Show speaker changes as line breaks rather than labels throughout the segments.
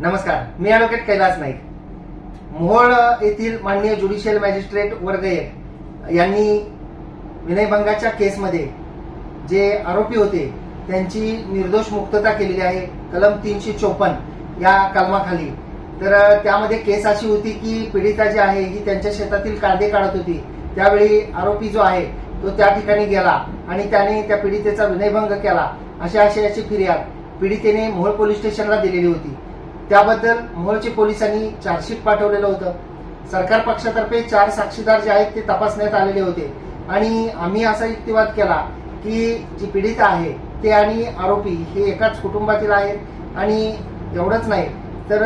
नमस्कार मी ॲडव्होकेट कैलास नाईक. मोहोळ येथील माननीय ज्युडिशियल मॅजिस्ट्रेट वर्ग एक यांनी विनयभंगाच्या केसमध्ये जे आरोपी होते त्यांची निर्दोष मुक्तता केलेली आहे कलम तीनशे चोपन्न या कलमाखाली. तर त्यामध्ये केस अशी होती की पीडिता जी आहे ही त्यांच्या शेतातील कांदे काढत होती. त्यावेळी आरोपी जो आहे तो त्या ठिकाणी गेला आणि त्याने त्या पीडितेचा विनयभंग केला. अशा आशयाची फिर्याद पीडितेने मोहोळ पोलीस स्टेशनला दिलेली होती. त्याबद्दल मोहोळच्या पोलिसांनी चार्जशीट पाठवलेलं होतं. सरकार पक्षातर्फे चार साक्षीदार जे आहेत ते तपासण्यात आलेले होते. आणि आम्ही असा युक्तिवाद केला की जी पीडित आहे ते आणि आरोपी हे एकाच कुटुंबातील आहेत आणि एवढंच नाही. तर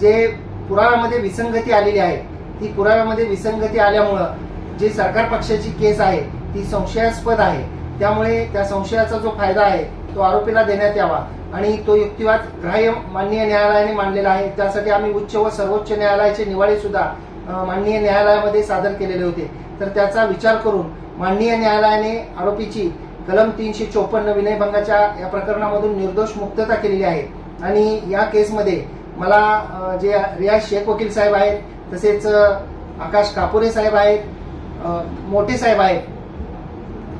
जे पुराव्यामध्ये विसंगती आलेली आहे ती पुराव्यामध्ये विसंगती आल्यामुळं जी सरकार पक्षाची केस आहे ती संशयास्पद आहे. त्यामुळे त्या संशयाचा जो फायदा आहे तो आरोपीला देण्यात यावा. आणि तो युक्तिवाद ग्राह्य माननीय न्यायालयाने मांडलेला आहे. त्यासाठी आम्ही उच्च व सर्वोच्च न्यायालयाचे निवाडे सुद्धा माननीय न्यायालयामध्ये सादर केलेले होते. तर त्याचा विचार करून माननीय न्यायालयाने आरोपीची कलम तीनशे चोपन्न विनयभंगाच्या या प्रकरणामधून निर्दोष मुक्तता केलेली आहे. आणि या केसमध्ये मला जे रियाज शेख वकील साहेब आहेत तसेच आकाश कापुरे साहेब आहेत मोठे साहेब आहेत.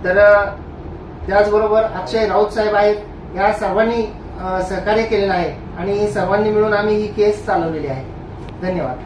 तर त्याचबरोबर अक्षय राऊत साहेब आहेत. या सर्वांनी सहकार्य केलेलं आहे आणि सर्वांनी मिळून आम्ही ही केस चालवलेली आहे. धन्यवाद.